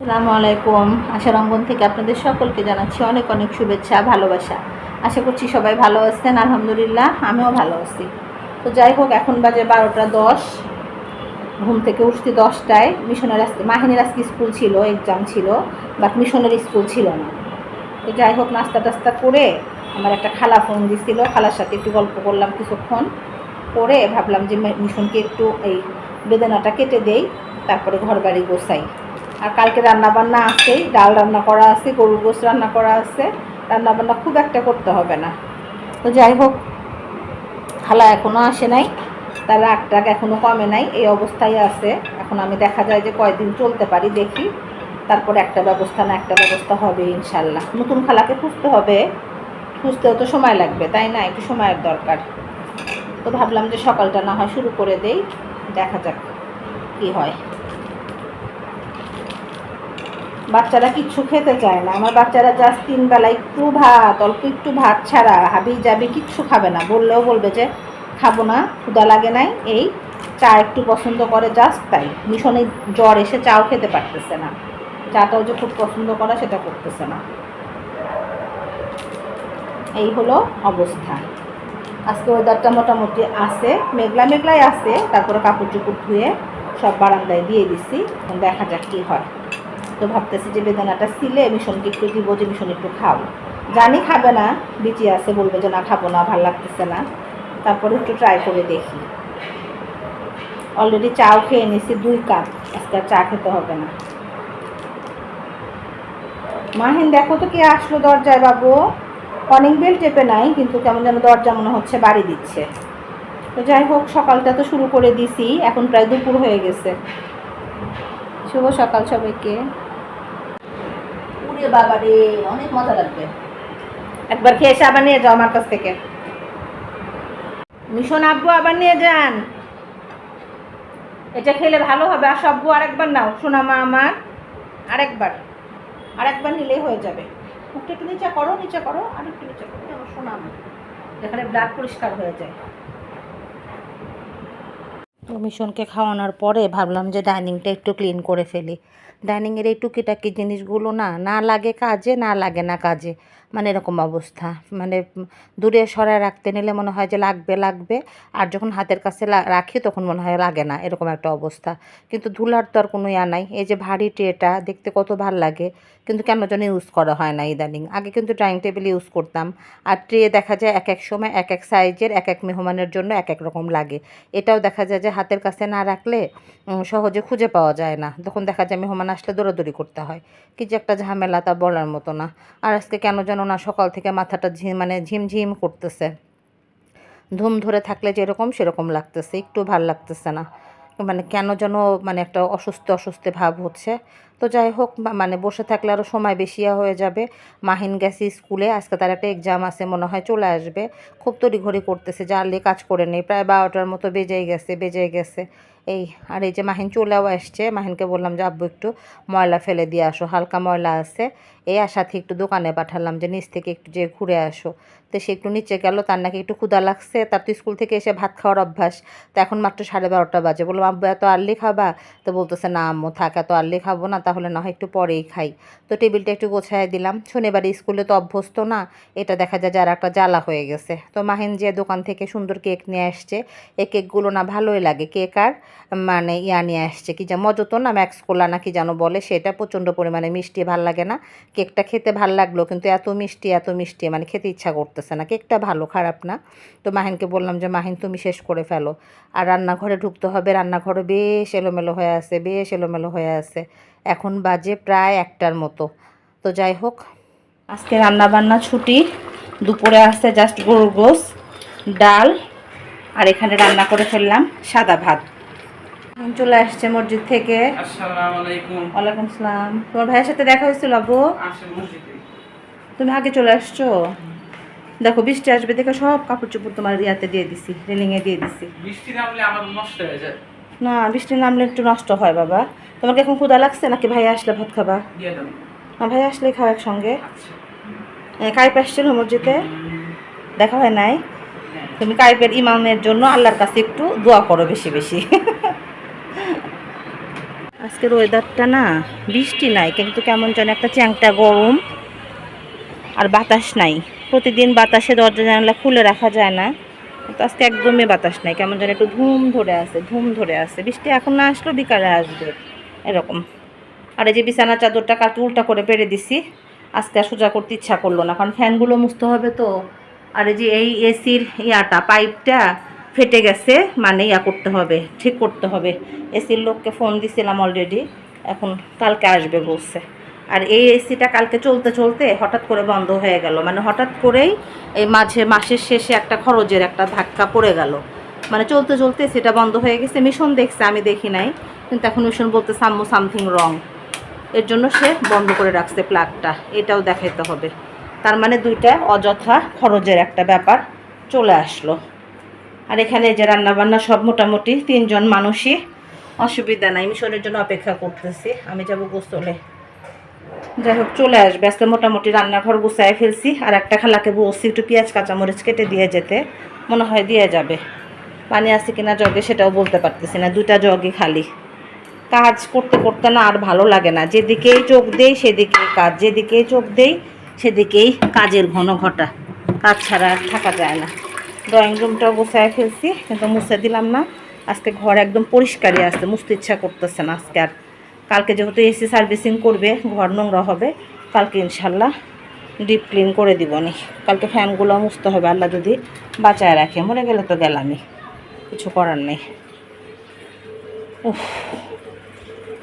আসসালামু আলাইকুম। আশারঙ্গন থেকে আপনাদের সকলকে জানাচ্ছি অনেক অনেক শুভেচ্ছা, ভালোবাসা। আশা করছি সবাই ভালো আছেন, আলহামদুলিল্লাহ, আমিও ভালো আছি। তো যাই হোক, এখন বাজে বারোটা দশ। ঘুম থেকে উঠছি দশটায়। মিশনের আজকে, মাহিনীর আজকে স্কুল ছিল এক্সাম ছিল বাট মিশনের স্কুল ছিল না। তো যাই হোক, নাস্তা টাস্তা করে আমার একটা খালা ফোন দিছিল। খালার সাথে একটু গল্প করলাম কিছুক্ষণ। করে ভাবলাম যে মিশনকে একটু এই বেদনাটা কেটে দেই, তারপরে ঘর বাড়ি গোছাই। আর কালকে রান্না বান্না আছেই, ডাল রান্না করা আছে, গরুর গোস রান্না করা আছে। রান্না বান্না খুব একটা করতে হবে না। তো যাই হোক, খালা এখনও আসে নাই, তার রাগ টাগ এখনও কমে নাই, এই অবস্থায় আছে। এখন আমি দেখা যায় যে কয়দিন চলতে পারি, দেখি। তারপর একটা ব্যবস্থা না একটা ব্যবস্থা হবে, ইনশাল্লাহ। নতুন খালাকে খুঁজতে হবে। খুঁজতেও তো সময় লাগবে, তাই না? একটু সময়ের দরকার। তো ভাবলাম যে সকালটা না হয় শুরু করে দেই, দেখা যাক কি হয়। বাচ্চারা কিচ্ছু খেতে চায় না। আমার বাচ্চারা জাস্ট তিন বেলা একটু ভাত, অল্প একটু ভাত ছাড়া হাবি যাবি কিচ্ছু খাবে না। বললেও বলবে যে, খাব না ক্ষুদা লাগে নাই, এই চা একটু পছন্দ করে জাস্ট তাই। মিশনে জ্বর এসে চাও খেতে পারতেছে না। চাটাও যে খুব পছন্দ করা সেটা করতেছে না। এই হলো অবস্থা। আজকে ওয়েদারটা মোটামুটি আছে, মেঘলা মেঘলাই আছে, তারপরে কাপড় চুপড় ধুয়ে সব বারান্দায় দিয়ে দিছি দেখা যাক কী হয়। তো ভাবতেছি যে বেদানাটা সিলে মিশনকে একটু দিব, যে মিশন একটু খাও। জানি খাবে না, বিচি আছে, বলবে যে না, খাব না, ভালো লাগতেছে না। তারপরে একটু ট্রাই করে দেখি। অলরেডি চাও খেয়ে নিয়েছি দুই কাপ, আজকে চা খেতে হবে না। মাহিন, দেখো তো কে আসলো দরজায় বাবু। অনেক বেল টেপে নাই, কিন্তু কেমন যেন দরজা মনে হচ্ছে বাড়ি দিচ্ছে। তো যাই হোক, সকালটা তো শুরু করে দিছি, এখন প্রায় দুপুর হয়ে গেছে। শুভ সকাল সবাইকে। একবার খেয়ে এসে আবার নিয়ে যাও আমার কাছ থেকে। মিশন আব্বু আবার নিয়ে যান। এটা খেলে ভালো হবে। আর সব্বু আরেকবার নাও। সোনামা আমার, আরেকবার। আরেকবার নিলেই হয়ে যাবে। মুখটা একটু নিচে করো নিচে করো, আর একটু নিচে করো। আমার সোনামা ব্লাড পরিষ্কার হয়ে যায়। মিশনকে খাওয়ানোর পরে ভাবলাম যে ডাইনিংটা একটু ক্লিন করে ফেলি। ডাইনিংয়ের এই টুকিটাকি জিনিসগুলো না না লাগে কাজে না লাগে না কাজে। মানে এরকম অবস্থা। মানে দূরে সরায় রাখতে নিলে মনে হয় যে লাগবে লাগবে। আর যখন হাতের কাছে রাখি তখন মনে হয় লাগে না, এরকম একটা অবস্থা। কিন্তু ধুলার তো আর কোনো ইয়া নাই। এই যে ভারী ট্রেটা, দেখতে কত ভালো লাগে। কিন্তু কেন যেন ইউজ করা হয় না ইদানিং। আগে কিন্তু ডাইনিং টেবিল ইউজ করতাম। আর ট্রে দেখা যায় এক এক সময়, এক এক সাইজের, এক এক মেহমানের জন্য এক এক রকম লাগে। এটাও দেখা যায় যে হাতের কাছে না রাখলে সহজে খুঁজে পাওয়া যায় না। তখন দেখা যায় মেহমান আসলে দৌড়াদৌড়ি করতে হয়। কি যে একটা ঝামেলা তা বলার মতো না। আর আজকে কেন যেন না সকাল থেকে মাথাটা ঝিম মানে ঝিমঝিম করতেছে। ধুম ধরে থাকলে যেরকম সেরকম লাগতেছে, একটু ভালো লাগতেছে না। মানে কেন যেন মানে একটা অসুস্থ অসুস্থ ভাব হচ্ছে। তো যাই হোক মানে বসে থাকলে আরও সময় বেশি হয়ে যাবে। মাহিন গেছে স্কুলে, আজকে তার একটা এক্সাম আছে, মনে হয় চলে আসবে। খুব তড়িঘড়ি করতেছে, জানলে কাজ করে নেই, প্রায় বারোটার মতো বেজেই গেছে বেজেই গেছে। এই, আর এই যে মাহিন চলেও আসছে, মাহিনকে বললাম যে, আব্বু, একটু ময়লা ফেলে দিয়ে আসো, হালকা ময়লা আছে। এই সাথে একটু দোকানে পাঠালাম যে, নিচ থেকে একটু যে ঘুরে আসো। তো সে একটু নিচে গেল, তার নাকি একটু ক্ষুদা লাগছে, তার তো স্কুল থেকে এসে ভাত খাওয়ার অভ্যাস। তো এখন মাত্র সাড়ে বারোটা বাজে। বললাম, আব্বু, এত আর্লি খাবা? তো বলতেছে, না, আম্মু, থাক, এত আর্লি খাব না, তাহলে না হয় একটু পরেই খাই। তো টেবিলটা একটু গোছায় দিলাম। শনিবার স্কুলে তো অভ্যস্ত না, এটা দেখা যায় যার একটা জ্বালা হয়ে গেছে। তো মাহিন যে দোকান থেকে সুন্দর কেক নিয়ে আসছে, এই কেকগুলো না ভালোই লাগে। কেক আর মানে ইয়া নিয়ে আসছে, কি যা মজতো না, ম্যাক্স কোলা না কি যেন বলে, সেটা প্রচণ্ড পরিমাণে মিষ্টি, ভালো লাগে না। কেকটা খেতে ভালো লাগল, কিন্তু এত মিষ্টি এত মিষ্টি মানে খেতে ইচ্ছা করতেছে না। কেকটা ভালো, খারাপ না। তো মাহিনকে বললাম যে, মাহিন, তুমি শেষ করে ফেলো। আর রান্নাঘরে ঢুকতে হবে, রান্নাঘরে বেশ এলোমেলো হয়ে আছে, বেশ এলোমেলো হয়ে আছে। এখন বাজে প্রায় একটার মতো। তো যাই হোক, আজকে রান্না বান্না ছুটি। দুপুরে আসছে জাস্ট গরুর গোস ডাল, আর এখানে রান্না করে ফেললাম সাদা ভাত। চলে আসছে মসজিদ থেকে। ওয়ালাইকুম আসসালাম। তোমার ভাইয়ের সাথে দেখা হয়েছিল আবু তুমি আগে চলে আসছো? দেখো বৃষ্টি আসবে দেখে সব কাপড় চোপড় তোমার ইয়াতে দিয়ে দিছি রেলিংয়ে দিয়ে দিছি। বৃষ্টি নামলে আমার নষ্ট হয়ে যায়। না বৃষ্টি নামলে একটু নষ্ট হয় বাবা। তোমাকে এখন ক্ষুদা লাগছে নাকি ভাই আসলে ভাত খাবা? না ভাই আসলে খাও একসঙ্গে। আচ্ছা। কাইপ আসছিল মসজিদে? দেখা হয় নাই। হ্যাঁ। তুমি কাইপের ইমামের জন্য আল্লাহর কাছে একটু দোয়া করো বেশি বেশি। আজকের ওয়েদারটা না, বৃষ্টি নাই, কিন্তু কেমন যেন একটা চ্যাংটা গরম আর বাতাস নাই। প্রতিদিন বাতাসে দরজা জানালা খুলে রাখা যায় না, কিন্তু আজকে একদমই বাতাস নাই, কেমন যেন একটু ধুম ধরে আছে, ধুম ধরে আছে। বৃষ্টি এখন না আসলেও বিকালে আসবে, এরকম। আর এই যে বিছানা চাদরটা কাটু উল্টা করে পেরে দিছি, আজকে আর সোজা করতে ইচ্ছা করল না, কারণ ফ্যানগুলো মুছতে হবে তো। আর এই যে এই এসির ইয়াটা, পাইপটা ফেটে গেছে মানে ইয়া করতে হবে, ঠিক করতে হবে। এসির লোককে ফোন দিছিলাম অলরেডি এখন কালকে আসবে বলছে। আর এই এসিটা কালকে চলতে চলতে হঠাৎ করে বন্ধ হয়ে গেল। মানে হঠাৎ করেই এই মাঝে, মাসের শেষে একটা খরচের একটা ধাক্কা পড়ে গেল। মানে চলতে চলতে সেটা বন্ধ হয়ে গেছে মিশন দেখছে, আমি দেখি নাই। কিন্তু এখন মিশন বলতে সাম্মু সামথিং রং এর জন্য সে বন্ধ করে রাখছে প্লাগটা এটাও দেখাইতে হবে। তার মানে দুইটা অযথা খরচের একটা ব্যাপার চলে আসলো। আর এখানে যে রান্নাবান্না সব মোটামুটি তিনজন মানুষই। অসুবিধা নাই, মিশনের জন্য অপেক্ষা করতেছি। আমি যাব গোসলে। যাই হোক, চলে আসবে। আজকে মোটামুটি রান্নাঘর গুছায় ফেলছি। আর একটা খালাকে বলছি, একটু পেঁয়াজ, কাঁচামরিচ কেটে দিয়ে যেতে। মনে হয় দিয়ে যাবে। পানি আছে কিনা জগে সেটাও বলতে পারতেছি না। দুইটা জগই খালি। কাজ করতে করতে না আর ভালো লাগে না। যেদিকেই চোখ দেই, সেদিকেই কাজ। যেদিকেই চোখ দেই, সেদিকেই কাজের ঘন ঘটা। কাজ ছাড়া থাকা যায় না। ড্রয়িং রুমটাও গোছায় ফেলছি, কিন্তু মুছে দিলাম না। আজকে ঘর একদম পরিষ্কারই আছে, মুছতে ইচ্ছা করতেছে না আজকে আর। কালকে যেহেতু এসি সার্ভিসিং করবে, ঘর নোংরা হবে, কালকে ইনশাল্লাহ ডিপ ক্লিন করে দিব নি। কালকে ফ্যানগুলো মুছতে হবে, আল্লাহ যদি বাঁচায় রাখে, মরে গেলে তো গেলামই, কিছু করার নেই। উফ,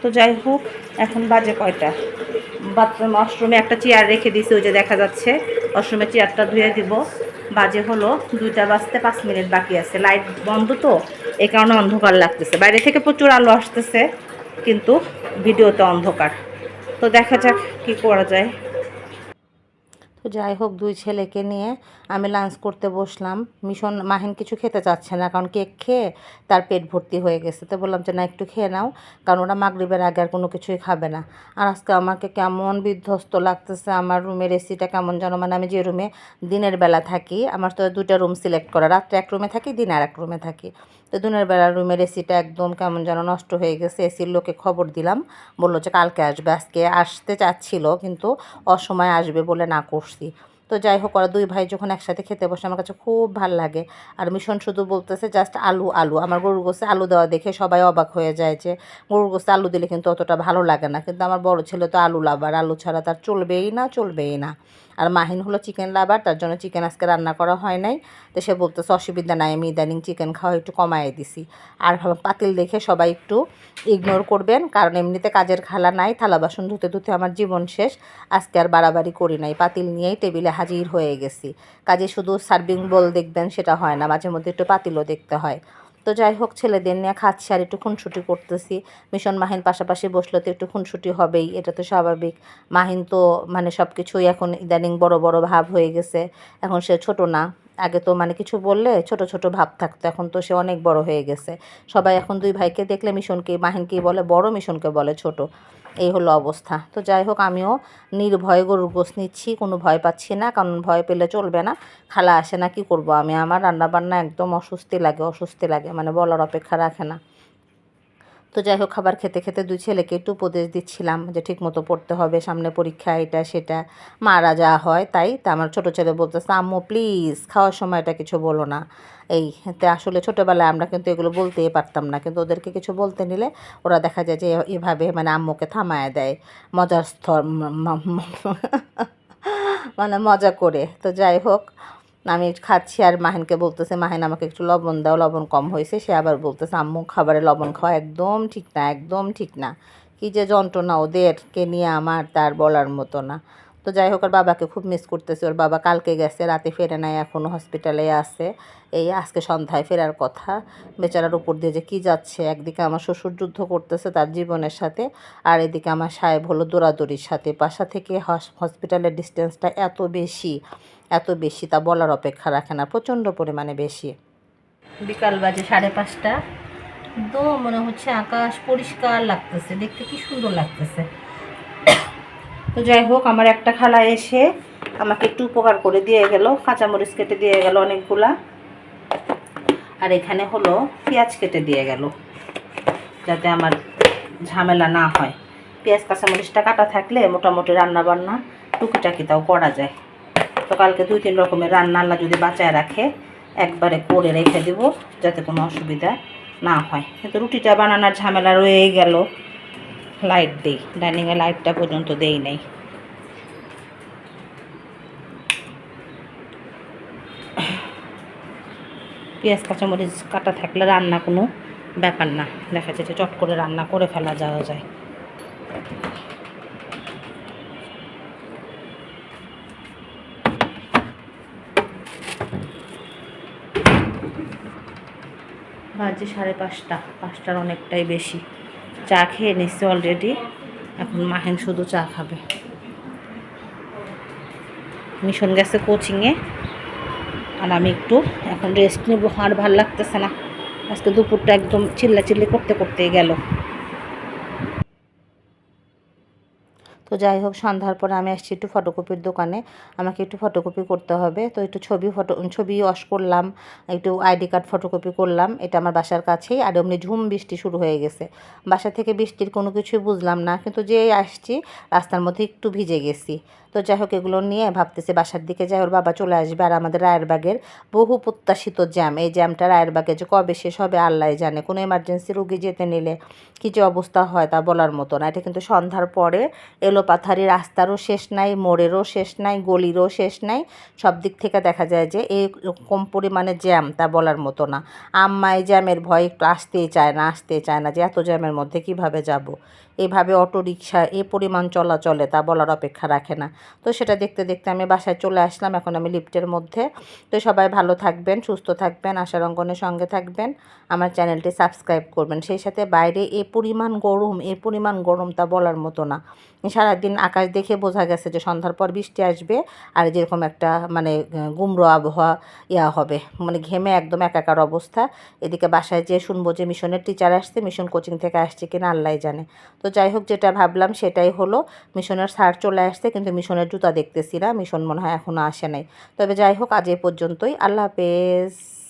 তো যাই হোক, এখন বাজে কয়টা? বাথরুম, ওয়াশরুমে একটা চেয়ার রেখে দিয়েছি, ওই যে দেখা যাচ্ছে। ওয়াশরুমে চেয়ারটা ধুয়ে দিব। বাজে হলো দুইটা বাজতে পাঁচ মিনিট বাকি আছে। লাইট বন্ধ তো, এই কারণে অন্ধকার লাগতেছে। বাইরে থেকে প্রচুর আলো আসতেছে, কিন্তু ভিডিওতে অন্ধকার। তো দেখা যাক কি করা যায়। তো যাই হোক, দুই ছেলেকে নিয়ে আমি লাঞ্চ করতে বসলাম। মিশন, মাহিন কিছু খেতে চাচ্ছে না, কারণ কেক খেয়ে তার পেট ভর্তি হয়ে গেছে। তো বললাম যে, না, একটু খেয়ে নাও, কারণ ওরা মাগরিবের আগে আর কোনো কিছুই খাবে না। আর আজকে আমাকে কেমন বিধ্বস্ত লাগতেছে, আমার রুমের এসিটা কেমন যেন মানে আমি যে রুমে দিনের বেলা থাকি, আমার তো দুটা রুম সিলেক্ট করা, রাত্রে এক রুমে থাকি, দিনে আর এক রুমে থাকি। তো দিনের বেলা রুমের এসিটা একদম কেমন যেন নষ্ট হয়ে গেছে, এসির লোকে খবর দিলাম, বলল যে, কালকে আসবে। আজকে আসতে চাচ্ছিল, কিন্তু অসময় আসবে বলে না করছি। তো যাই হোক, ওরা দুই ভাই যখন একসাথে খেতে বসে, আমার কাছে খুব ভালো লাগে। আর মিশন শুধু বলতেছে জাস্ট আলু আলু। আমার গরুর গোসে আলু দেওয়া দেখে সবাই অবাক হয়ে যায় যে, গরুর গোসে আলু দিলে কিন্তু অতটা ভালো লাগে না। কিন্তু আমার বড় ছেলে তো আলু লাভার আলু ছাড়া তার চলবেই না চলবেই না। আর মাহিন হলো চিকেন লাভার তার জন্য চিকেন আজকে রান্না করা হয় নাই। তো সে বলতেছে, অসুবিধা নাই, আমি ইদানিং চিকেন খাওয়া একটু কমায় দিছি। আর পাতিল দেখে সবাই একটু ইগনোর করবেন, কারণ এমনিতে কাজের খালা নাই, থালা বাসন ধুতে ধুতে আমার জীবন শেষ। আজকে আর বাড়াবাড়ি করি নাই, পাতিল নিয়েই টেবিলে হাজির হয়ে গেছি। কাজে শুধু সার্ভিং বল দেখবেন, সেটা হয় না, মাঝে মধ্যে একটু পাতিলও দেখতে হয়। তো যাই হোক, ছেলেদের নিয়ে খাচ্ছি আর একটু খুনসুটি করতেছি। মিশন মাহিন পাশাপাশি বসলে তো একটু খুনসুটি হবেই, এটা তো স্বাভাবিক। মাহিন তো মানে সব কিছুই এখন ইদানিং বড় বড় ভাব হয়ে গেছে। এখন সে ছোট না। আগে তো মানে কিছু বললে ছোট ছোট ভাব থাকতো, এখন তো সে অনেক বড় হয়ে গেছে। সবাই এখন দুই ভাইকে দেখলে মিশনকে মাহিনকেই বলে, বড় মিশনকে বলে ছোট। এই হলো অবস্থা। তো যাই হোক, আমিও নির্ভয়ে গরুর গোস নিচ্ছি, কোনো ভয় পাচ্ছি না, কারণ ভয় পেলে চলবে না, খালা আসে না, কি করব আমি? আমার রান্নাবান্না একদম অস্বস্তি লাগে অস্বস্তি লাগে মানে বলার অপেক্ষা রাখে না। তো যাই হোক, খাবার খেতে খেতে দুই ছেলেকে একটু উপদেশ দিচ্ছিলাম যে ঠিক মতো পড়তে হবে, সামনে পরীক্ষা, এটা, সেটা। মারা যা হয় তাই তা আমার ছোটো ছেলে বলতেছে, আম্মু প্লিজ খাওয়ার সময় এটা কিছু বলো না। এই, তে আসলে ছোটোবেলায় আমরা কিন্তু এগুলো বলতেই পারতাম না, কিন্তু ওদেরকে কিছু বলতে নিলে ওরা দেখা যায় যে এভাবে মানে আম্মুকে থামায় দেয়, মজার ম- মানে মজা করে। তো যাই হোক আমি খাচ্ছি আর মাহিনকে বলতেছে, মাহিন, আমাকে একটু লবণ দাও, লবণ কম হয়েছে। সে আবার বলতেছে, আম্মু, খাবারে লবণ খাওয়া একদম ঠিক না, একদম ঠিক না। কী যে যন্ত্রণা ওদেরকে নিয়ে আমার, তার বলার মতো না। তো যাই হোক, আর বাবাকে খুব মিস করতেছে। ওর বাবা কালকে গেছে, রাতে ফেরে নাই এখনও হসপিটালে আছে। এই আজকে সন্ধ্যায় ফেরার কথা। বেচারার উপর দিয়ে যে কী যাচ্ছে, একদিকে আমার শ্বশুর যুদ্ধ করতেছে তার জীবনের সাথে, আর এদিকে আমার সাহেব হলো দৌড়াদৌড়ির সাথে। বাসা থেকে হস- হসপিটালের ডিস্টেন্সটা এত বেশি এত বেশি তা বলার অপেক্ষা রাখে না, প্রচণ্ড পরিমাণে বেশি। বিকাল বাজে সাড়ে পাঁচটা। একদম মনে হচ্ছে আকাশ পরিষ্কার লাগতেছে, দেখতে কি সুন্দর লাগতেছে। তো যাই হোক, আমার একটা খালা এসে আমাকে একটু উপকার করে দিয়ে গেল। কাঁচামরিচ কেটে দিয়ে গেল অনেকগুলা। আর এখানে হলো পেঁয়াজ কেটে দিয়ে গেল, যাতে আমার ঝামেলা না হয়। পেঁয়াজ, কাঁচামরিচটা কাটা থাকলে মোটামুটি রান্না বান্না টুকিটাকি তাও করা যায়। তো কালকে দুই তিন রকমের রান্না আল্লাহ যদি বাঁচায় রাখে, একবারে করে রেখে দেব, যাতে কোনো অসুবিধা না হয়। কিন্তু রুটিটা বানানোর ঝামেলা রয়ে গেল। লাইট দিই ডাইনিংয়ে লাইটটা পর্যন্ত দেই নাই পেঁয়াজ, কাঁচামরিচ কাটা থাকলে রান্না কোনো ব্যাপার না। দেখা যাচ্ছে চট করে রান্না করে ফেলা যাওয়া যায়। বাজে সাড়ে পাঁচটা। পাঁচটার অনেকটাই বেশি। চা খেয়ে নিচ্ছে অলরেডি এখন মাহেন শুধু চা খাবে। মিশন গেছে কোচিংয়ে আর আমি একটু এখন রেস্ট নেব, আর ভালো লাগতেছে না। আজকে দুপুরটা একদম চিল্লা চিল্লি করতে করতেই গেল। তো যাই হোক, সন্ধ্যার পরে আমি আসছি একটু ফটোকপির দোকানে। আমাকে একটু ফটোকপি করতে হবে। তো একটু ছবি ফটো ছবি ওয়াশ করলাম, একটু আইডি কার্ড ফটোকপি করলাম। এটা আমার বাসার কাছেই। আর এমনি ঝুম বৃষ্টি শুরু হয়ে গেছে। বাসা থেকে বৃষ্টির কোনো কিছুই বুঝলাম না। কিন্তু যেই আসছি, রাস্তার মধ্যে একটু ভিজে গেছি। তো যাই হোক, এগুলো নিয়ে ভাবতেছে বাসার দিকে যাই, ওর বাবা চলে আসবে আর আমাদের রায়েরবাগের বহু প্রত্যাশিত জ্যাম। এই জ্যামটা রায়েরবাগে যে কবে শেষ হবে আল্লাহ জানে। কোনো এমার্জেন্সি রুগী যেতে নিলে কী যে অবস্থা হয় তা বলার মতো না। এটা কিন্তু সন্ধ্যার পরে এলোপাথারি রাস্তারও শেষ নাই, মোড়েরও শেষ নাই, গলিরও শেষ নাই। সব দিক থেকে দেখা যায় যে এই কম পরিমাণে জ্যাম তা বলার মতো না। আম্মাই জ্যামের ভয় একটু আসতেই চায় না, আসতেই চায় না যে এত জ্যামের মধ্যে কীভাবে যাব? এভাবে অটো রিক্সা এ পরিমাণ চলাচলে তা বলার অপেক্ষা রাখে না। তো সেটা দেখতে দেখতে আমি বাসায় চলে আসলাম, এখন আমি লিফটের মধ্যে। তো সবাই ভালো থাকবেন, সুস্থ থাকবেন, আশার অঙ্গনের সঙ্গে থাকবেন। আমার চ্যানেলটি সাবস্ক্রাইব করবেন। সেই সাথে বাইরে এ পরিমাণ গরম, এ পরিমাণ গরম তা বলার মতো না। সারাদিন আকাশ দেখে বোঝা গেছে যে সন্ধ্যার পর বৃষ্টি আসবে আর যেরকম একটা মানে গুমরো আবহাওয়া ইয়া হবে। মানে ঘেমে একদম একাকার অবস্থা। এদিকে বাসায় যেয়ে শুনব যে মিশনের টিচার আসছে, মিশন কোচিং থেকে আসছে কিনা আল্লাহ জানে। তো যাই হোক যেটা ভাবলাম সেটাই হলো। মিশনের সার চলে আসছে কিন্তু মিশনের জুতা দেখতেছি না। মিশন মনে হয় এখনও আসে নাই। তবে যাই হোক, আজ এ পর্যন্তই। আল্লাহ হাফেজ।